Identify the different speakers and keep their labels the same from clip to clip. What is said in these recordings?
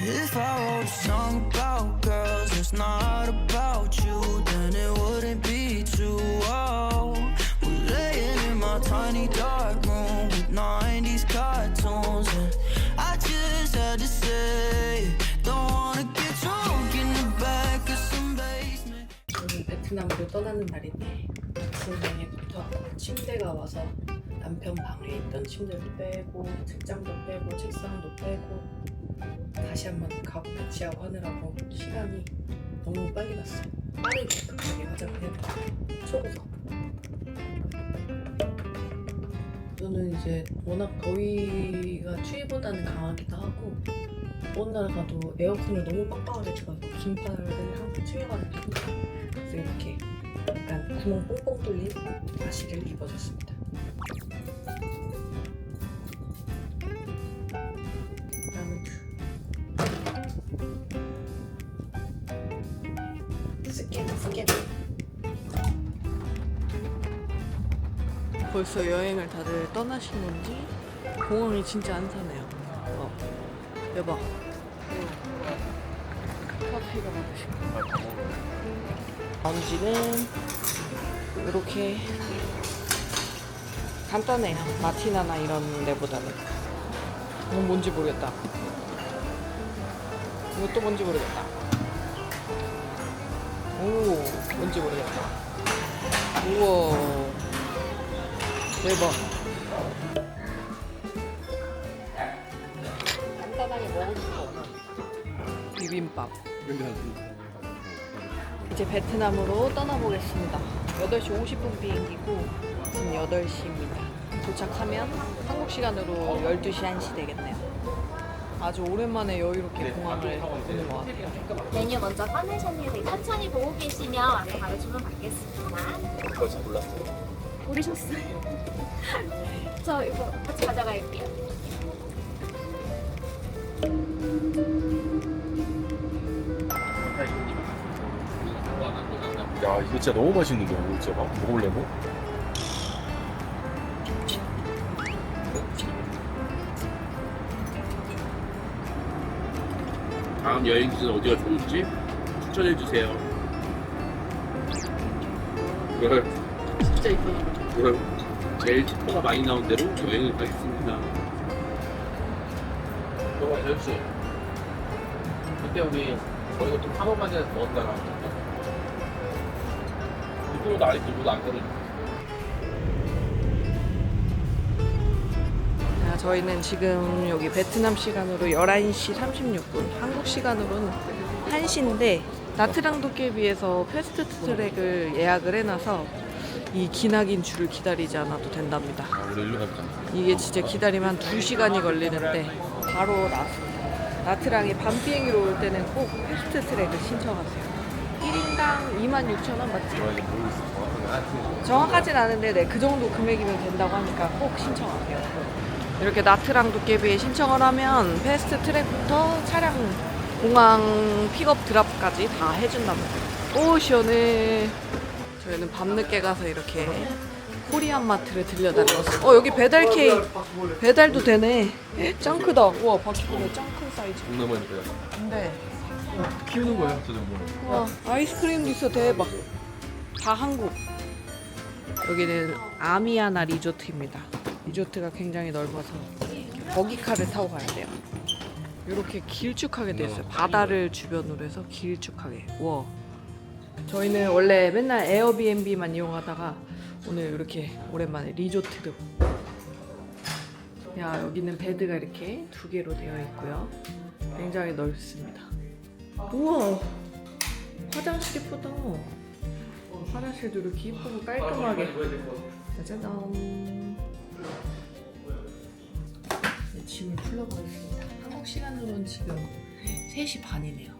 Speaker 1: If I wrote a song about girls, it's not about you, then it wouldn't be too old. We're laying in my tiny dark room with 90s cartoons, and I just had to say, don't wanna get drunk in the back of some basement.
Speaker 2: 오늘 베트남으로 떠나는 날인데 아침 저녁부터 침대가 와서 남편 방에 있던 침대도 빼고 책장도 빼고 책상도 빼고 다시 한번 배치하고 하느라고 시간이 너무 빨리 갔어요. 빠르게 급하게 화장을 해야 돼. 초고속. 저는 이제 워낙 더위가 추위보다는 강하기도 하고 어느 날 가도 에어컨을 너무 빡빡하게 틀어서 긴팔을 항상 챙겨가지고 그래서 이렇게 약간 구멍 뽕뽕 뚫린 바지를 입어줬습니다. 벌써 여행을 다들 떠나신 건지 공항이 진짜 안 사네요. 어. 대박. 커피가 먹고 싶어. 라운지는 이렇게 간단해요. 마티나나 이런 데보다는. 이건 뭔지 모르겠다. 이것도 뭔지 모르겠다. 오, 뭔지 모르겠다. 우와. 대박. 간단하게 먹을 수가 없나? 비빔밥. 이제 베트남으로 떠나보겠습니다. 8시 50분 비행기고 지금 8시입니다. 도착하면 한국 시간으로 12시 1시 되겠네요. 아주 오랜만에 여유롭게 공항을 보는 것 같아요.
Speaker 3: 메뉴 먼저 꺼내셨는데 천천히 보고 계시면 와서 바로 주문 받겠습니다.
Speaker 4: 벌써 몰랐어요.
Speaker 3: 모르셨어요? 저 이거 같이 가져갈게요.
Speaker 4: 야 이거 진짜 너무 맛있는데 이거 진짜 막 먹어볼래고?
Speaker 5: 다음 여행지는 어디가 좋을지 추천해 주세요.
Speaker 2: 진짜 이쁘다.
Speaker 5: 그걸 제일 특보가 많이 나온 대로 여행을 가겠습니다.
Speaker 4: 너가 씨 그때 우리 거기서 좀 한번만에 먹었다가 이쪽으로 아직 누구도 안.
Speaker 2: 자, 저희는 지금 여기 베트남 시간으로 11시 36분, 한국 시간으로는 1시인데 나트랑 도깨비에서 패스트 트랙을 예약을 해놔서 이 기나긴 줄을 기다리지 않아도 된답니다.
Speaker 4: 아 우리 일로 가보자.
Speaker 2: 이게 진짜 기다리면 한 2시간이 걸리는데 바로 나왔습니다. 나트랑이 밤 비행기로 올 때는 꼭 패스트 트랙을 신청하세요. 1인당 26,000원 맞지?
Speaker 4: 모르고 있어 정확하게.
Speaker 2: 정확하진 않은데 네, 그 정도 금액이면 된다고 하니까 꼭 신청하세요. 이렇게 나트랑 도깨비에 신청을 하면 패스트 트랙부터 차량 공항 픽업 드랍까지 다 해준답니다. 오 시원해. 저희는 밤늦게 가서 이렇게 코리안 마트를 들려다녔어요. 어 여기 배달 케이 배달도 되네. 짱 크다. 우와 바퀴벌레 짱큰 사이즈.
Speaker 4: 동남아니까
Speaker 2: 근데
Speaker 4: 키우는 거야 저 정도는.
Speaker 2: 와 아이스크림도 있어 대박 다 한국 여기는 아미아나 리조트입니다 리조트가 굉장히 넓어서 버기카를 타고 가야 돼요 이렇게 길쭉하게 돼 있어요 바다를 주변으로 해서 길쭉하게 와 저희는 원래 맨날 에어비앤비만 이용하다가 오늘 이렇게 오랜만에 리조트로 야 여기는 베드가 이렇게 두 개로 되어 있고요. 굉장히 넓습니다. 우와! 화장실 예쁘다. 화장실도 이렇게 예쁘고 깔끔하게. 짜잔. 네, 짐을 풀러보겠습니다. 한국 시간으로는 지금 3시 반이네요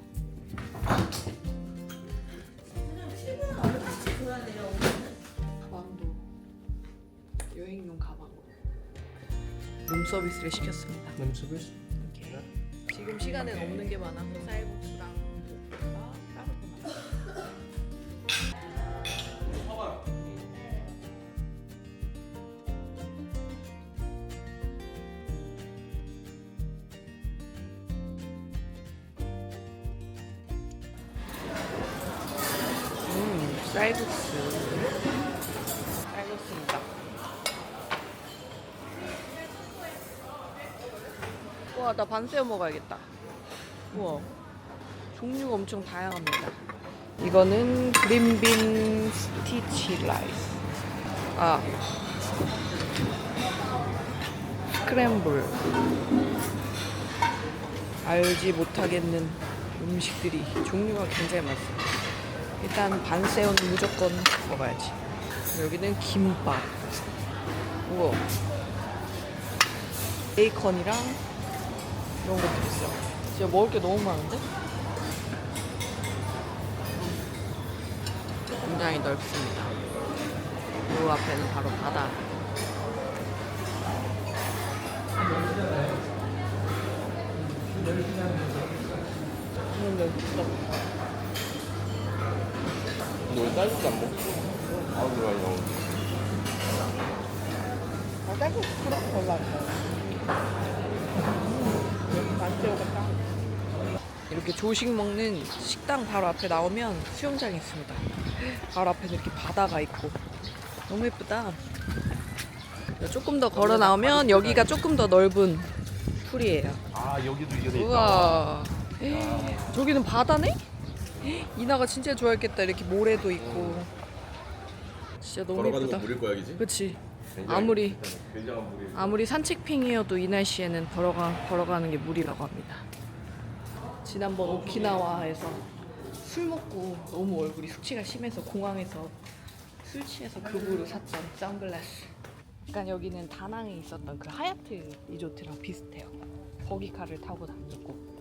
Speaker 2: 룸 서비스를 시켰습니다.
Speaker 4: 너무 서비스.
Speaker 2: 이렇게 지금 시간엔 없는 게 많아서 쌀국수 와, 나 반새우 먹어야겠다. 우와. 종류가 엄청 다양합니다. 이거는 그린빈 스티치 라이스. 아. 스크램블. 알지 못하겠는 음식들이 종류가 굉장히 많습니다. 일단 반새우는 무조건 먹어야지. 여기는 김밥. 우와. 베이컨이랑 이런 것도 있어. 진짜 먹을 게 너무 많은데? 굉장히 넓습니다. 이 앞에는 바로 바다. 음, 넓다.
Speaker 5: 너 쌀국수 안 먹어? 아 그래 형.
Speaker 2: 아, 쌀국수 그렇게 별로 안 좋아해. 맛새우가 딱. 이렇게 조식 먹는 식당 바로 앞에 나오면 수영장이 있습니다. 바로 앞에 이렇게 바다가 있고 너무 예쁘다. 조금 더 걸어 나오면 여기가 조금 더 넓은 풀이에요.
Speaker 5: 아 여기도 이게.
Speaker 2: 우와. 저기는 바다네? 이나가 진짜 좋아했겠다. 이렇게 모래도 있고. 진짜 너무
Speaker 5: 걸어가는
Speaker 2: 예쁘다.
Speaker 5: 건 물일 거야 그지?
Speaker 2: 그치. 아무리. 아무리 산책핑이어도 이 날씨에는 걸어가, 걸어가는 게 무리라고 합니다. 지난번 오키나와에서 술 먹고 너무 얼굴이 숙취가 심해서 공항에서 술 취해서 급으로 샀던 선글라스. 약간 여기는 다낭에 있었던 그 하얏트 리조트랑 비슷해요. 버기카를 타고 다니고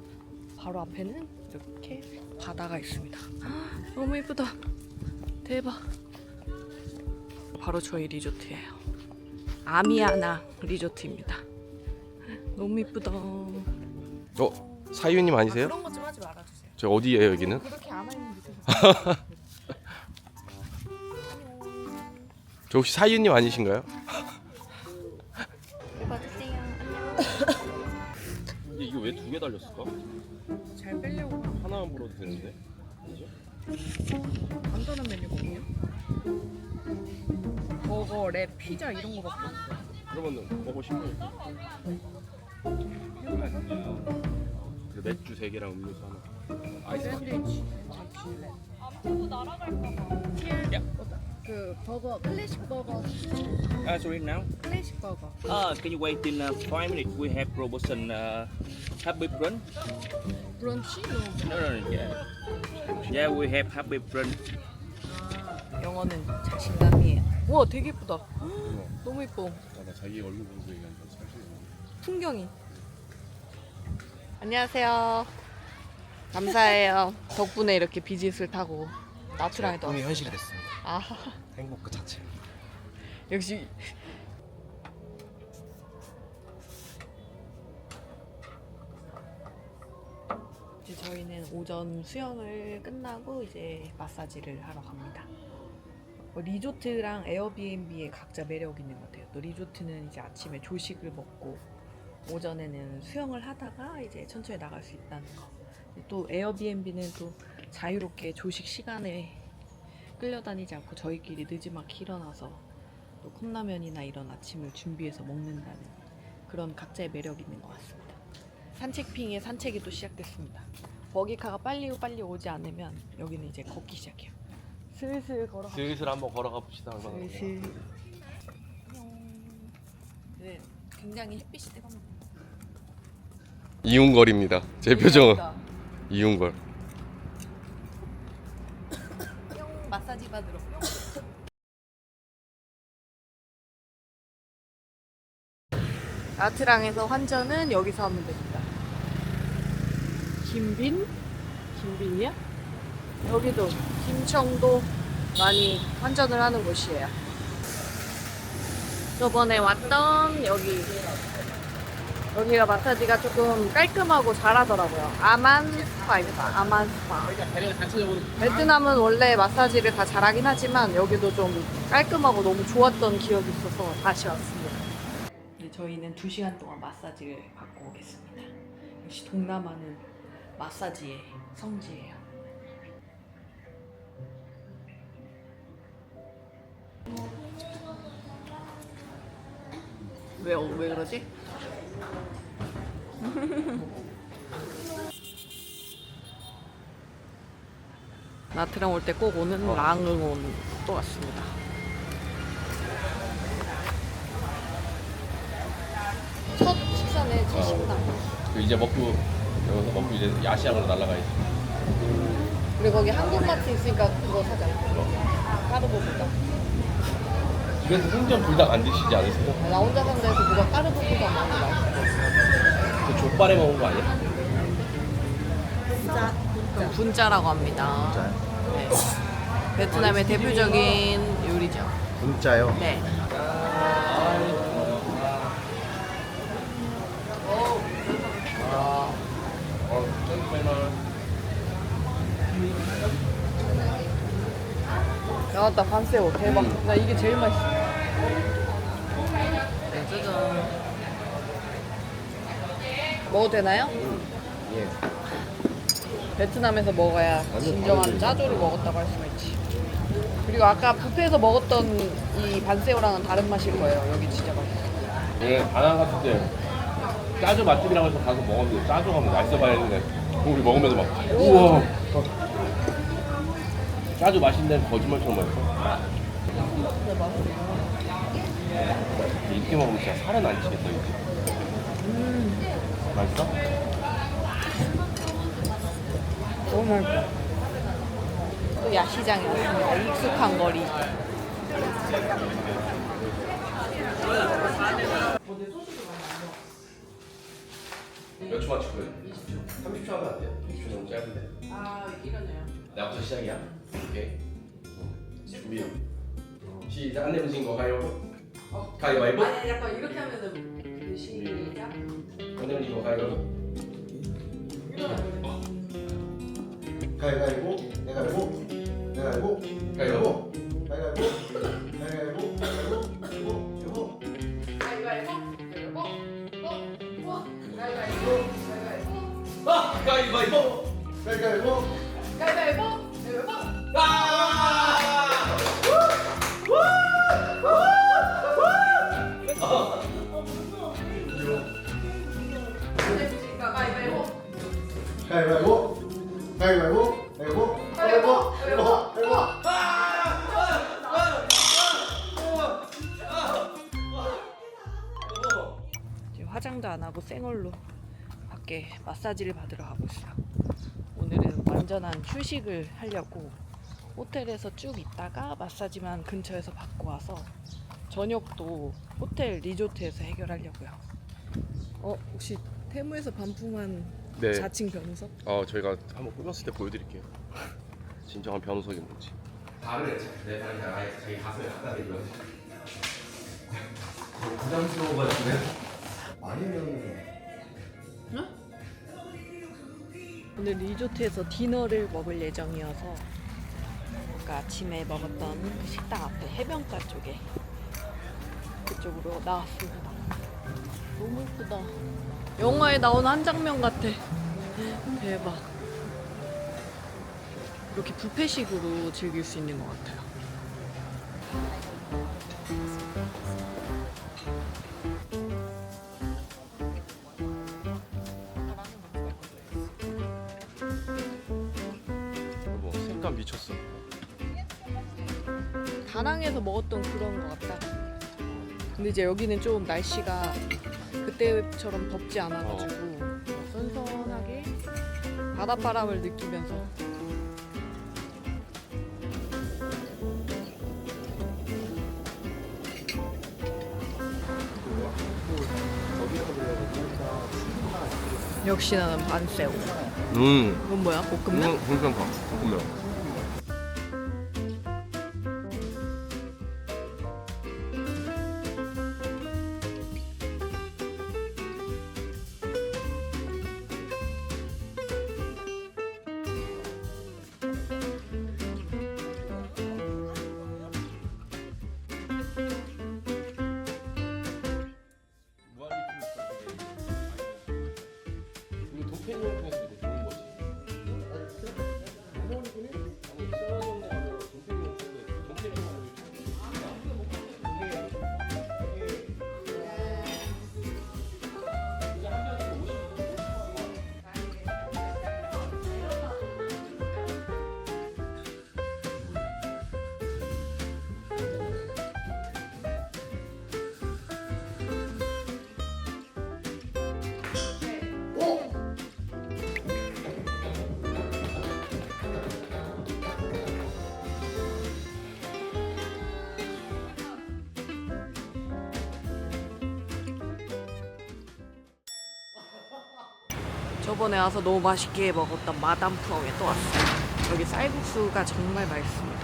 Speaker 2: 바로 앞에는 이렇게 바다가 있습니다. 헉, 너무 예쁘다. 대박. 바로 저희 리조트예요. 아미아나 리조트입니다. 너무 이쁘다.
Speaker 6: 어 사유님 아니세요?
Speaker 2: 그런 것좀 하지 말아주세요.
Speaker 6: 저 어디예요 여기는?
Speaker 2: 그렇게 안 하면 못해서.
Speaker 6: 저 혹시 사유님 아니신가요?
Speaker 2: 피자 이런 거밖에 없어요.
Speaker 5: 그러면 먹고 싶어. 그 맥주 세 개랑 음료수 하나. 아이스
Speaker 2: 샌드위치. 그 버거 클래식 버거
Speaker 7: Uh, sorry now.
Speaker 2: 클래식 버거
Speaker 7: Uh, can you wait in uh, five minutes? We have promotion uh, happy brunch.
Speaker 2: 브런치?
Speaker 7: No, no, no. Yeah, yeah we have happy brunch.
Speaker 2: 영어는 자신감이에요. 우와 되게 예쁘다. 너무 예뻐.
Speaker 5: 아, 나 자기 얼굴 보면서 얘기하니까 사실
Speaker 2: 풍경이. 안녕하세요. 감사해요. 덕분에 이렇게 비즈니스를 타고 나트랑에도
Speaker 8: 꿈이
Speaker 2: 왔어요.
Speaker 8: 현실이 됐습니다.
Speaker 2: 아
Speaker 8: 행복 그 자체.
Speaker 2: 역시 이제 저희는 오전 수영을 끝나고 이제 마사지를 하러 갑니다. 뭐 리조트랑 에어비앤비에 각자 매력이 있는 것 같아요. 또 리조트는 이제 아침에 조식을 먹고 오전에는 수영을 하다가 이제 천천히 나갈 수 있다는 거. 또 에어비앤비는 또 자유롭게 조식 시간에 끌려다니지 않고 저희끼리 늦지막히 일어나서 또 컵라면이나 이런 아침을 준비해서 먹는다는 그런 각자의 매력이 있는 것 같습니다. 산책핑의 산책이 또 시작됐습니다. 버기카가 빨리 빨리 오지 않으면 여기는 이제 걷기 시작해요. 슬슬 걸어가.
Speaker 5: 슬슬 한번 걸어가 봅시다. 얼마나.
Speaker 2: 슬슬. 네, 굉장히 햇빛이 뜨겁네요.
Speaker 6: 이윤걸입니다. 제 표정은. 이윤걸.
Speaker 2: 뿅 마사지 받으러 뿅. 아트랑에서 환전은 여기서 하면 됩니다. 김빈? 김빈이야? 여기도 김청도 많이 환전을 하는 곳이에요. 저번에 왔던 여기 여기가 마사지가 조금 깔끔하고 잘하더라고요. 아만 스파입니다. 아만 스파. 베트남은 원래 마사지를 다 잘하긴 하지만 여기도 좀 깔끔하고 너무 좋았던 기억이 있어서 다시 왔습니다. 네, 저희는 2시간 동안 마사지를 받고 오겠습니다. 역시 동남아는 마사지의 성지예요. 왜, 왜 그러지? 나트랑 올 때 꼭 오는 어. 랑응온 또 왔습니다. 첫 식사네, 첫 아, 식사.
Speaker 6: 그 이제 먹고 여기서 먹고 이제 야시장으로 날아가야지.
Speaker 2: 그리고 거기 한국 마트 있으니까 그거 사자. 따로 먹을까?
Speaker 6: 집에서 생전 불닭 안 드시지 않으세요?
Speaker 2: 나 혼자 산다 해서 누가 까르보보다 먹는 거 맛있어.
Speaker 6: 그 족발에 먹은 거 아니야?
Speaker 2: 분짜라고 합니다. 네. 베트남의 대표적인 요리죠.
Speaker 8: 진짜요?
Speaker 2: 네. 나왔다 반새우 대박. 나 이게 제일 맛있어. 네, 짜잔. 먹어도 되나요?
Speaker 8: 예.
Speaker 2: 베트남에서 먹어야 진정한 짜조를 먹었다고 할 수가 있지. 그리고 아까 뷔페에서 먹었던 이 반새우랑은 다른 맛일 거예요. 여기 진짜 맛있어.
Speaker 6: 예, 다낭 갔을 때 짜조 맛집이라고 해서 가서 먹었는데 짜조가 뭐 맛있어 봐야 했는데 우리 먹으면서 막 우와 짜조 맛있는데 거짓말처럼 맛있어 이렇게 먹으면 진짜 살은 안 찌겠다 이제 맛있어?
Speaker 2: 너무 맛있어. 또 야시장에 왔습니다. 익숙한 거리.
Speaker 6: 몇초 맞출 거예요? 20초 30초 하면 안 돼요? 20초 너무 짧은데
Speaker 2: 아, 이러네요.
Speaker 6: 나부터 시작이야 오케이 준비 시작 안 내면 진거 가요 가위바위보
Speaker 2: 아니, 약간 이렇게 하면은 그 시작.
Speaker 6: 안 내면 진거 가위바위보
Speaker 8: 가위바위보, 내가 이고, 내가
Speaker 6: 가위바위보
Speaker 8: 가위바위보, 가위바위보,
Speaker 2: 마사지를 받으러 가고 있어요. 오늘은 완전한 휴식을 하려고 호텔에서 쭉 있다가 마사지만 근처에서 받고 와서 저녁도 호텔 리조트에서 해결하려고요. 어 혹시 태무에서 반품한
Speaker 6: 네.
Speaker 2: 자칭 변호사?
Speaker 6: 어 저희가 한번 꾸몄을 때 보여드릴게요 진정한 변호석이 뭔지 발을 내 아예 자기 가슴에 갖다 대고 부담스러워가지고
Speaker 8: 아니면
Speaker 2: 오늘 리조트에서 디너를 먹을 예정이어서 아까 아침에 먹었던 그 식당 앞에 해변가 쪽에 그쪽으로 나왔습니다. 너무 예쁘다. 영화에 나온 한 장면 같아. 대박. 이렇게 뷔페식으로 즐길 수 있는 것 같아요. 먹었던 그런 것 같다. 근데 이제 여기는 좀 날씨가 그때처럼 덥지 않아가지고 선선하게 바닷바람을 느끼면서 역시 나는 반새우.
Speaker 6: 음
Speaker 2: 이건 뭐야? 볶음면?
Speaker 6: 음, 괜찮다 볶음면 이
Speaker 2: 저번에 와서 너무 맛있게 먹었던 마담 푸엉에 또 왔어요. 여기 쌀국수가 정말 맛있습니다.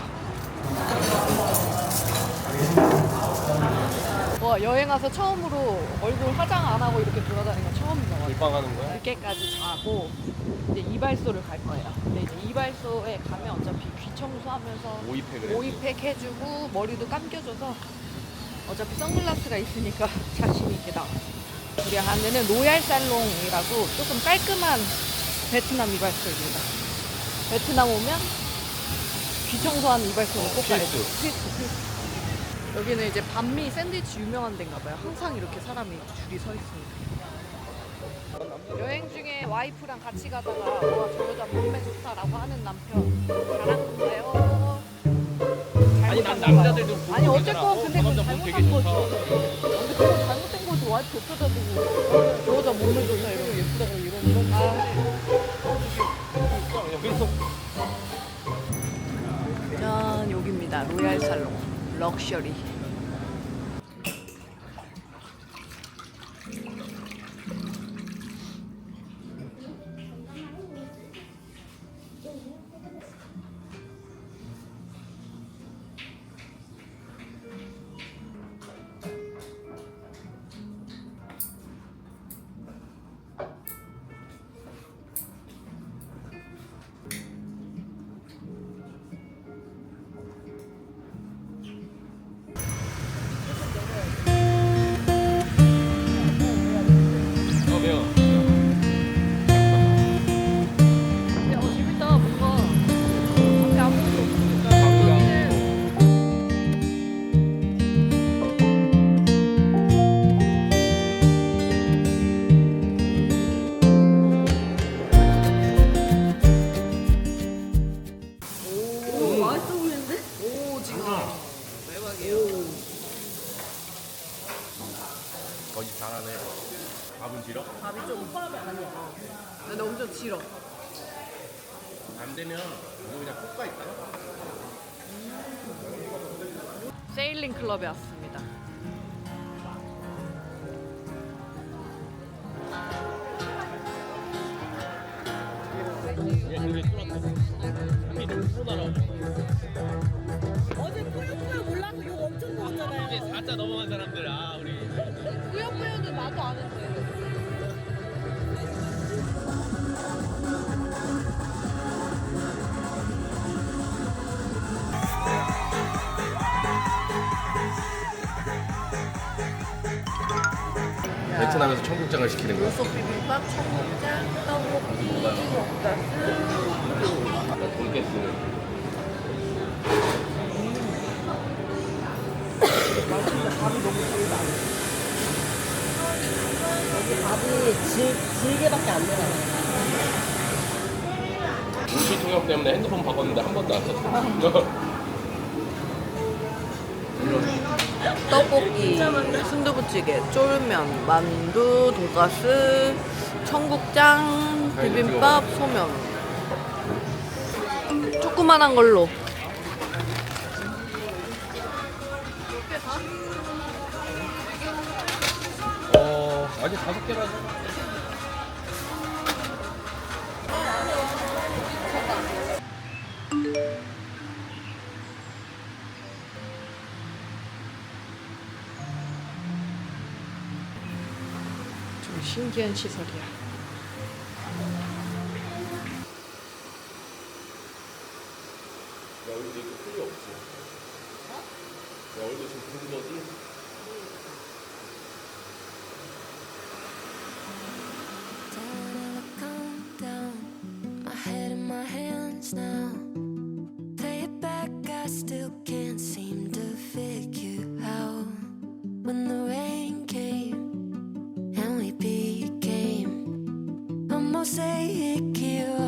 Speaker 2: 와 여행 와서 처음으로 얼굴 화장 안 하고 이렇게 돌아다니는 거 처음인 것 같아요.
Speaker 5: 물방하는 거야?
Speaker 2: 늦게까지 자고 이제 이발소를 갈 거예요. 근데 이제 이발소에 가면 어차피 귀 청소하면서
Speaker 5: 오이팩 그래.
Speaker 2: 오이팩 해주고 머리도 감겨줘서 어차피 선글라스가 있으니까 자신 있게 나와. 우리 가는 데는 로얄 살롱이라고 조금 깔끔한 베트남 이발소입니다. 베트남 오면 귀 청소하는 이발소는 꼭.
Speaker 5: 필수.
Speaker 2: 필수, 필수. 여기는 이제 반미 샌드위치 유명한 데인가 봐요. 항상 이렇게 사람이 줄이 서 있습니다. 여행 중에 와이프랑 같이 가다가 와, 저 여자 몸매 좋다라고 하는 남편 잘한 건가요?
Speaker 5: 아니, 난? 남자들도
Speaker 2: 아니. 어쨌건 근데
Speaker 5: 어,
Speaker 2: 그건
Speaker 5: 몸 되게
Speaker 2: 잘못한 거지. 근데 그건 잘못된 와이프 옆에다 두고 저 여자 몸매 좋다 이러고 예쁘다고 이러는 거. 아,
Speaker 5: 여기서
Speaker 2: 짠 여기입니다. 로얄 살롱 럭셔리. 어제 뿌요뿌요 몰라서 욕 엄청 먹었잖아요.
Speaker 5: 이제 4자 넘어간 사람들 아 우리
Speaker 2: 뿌요뿌요는 나도 아는데.
Speaker 5: 베트남에서 청국장을 시키는 거야.
Speaker 2: 소스 비빔밥, 청국장, 떡 되나
Speaker 5: 물비 통역 때문에 핸드폰 바꿨는데 한 번도 안 썼어.
Speaker 2: 떡볶이, 순두부찌개, 쫄면, 만두, 돈가스, 청국장, 비빔밥, 소면. 조그만한 걸로.
Speaker 5: 어 아직 다섯 개라서.
Speaker 2: 좀 신기한 시설이야.
Speaker 5: 야
Speaker 9: mosaic here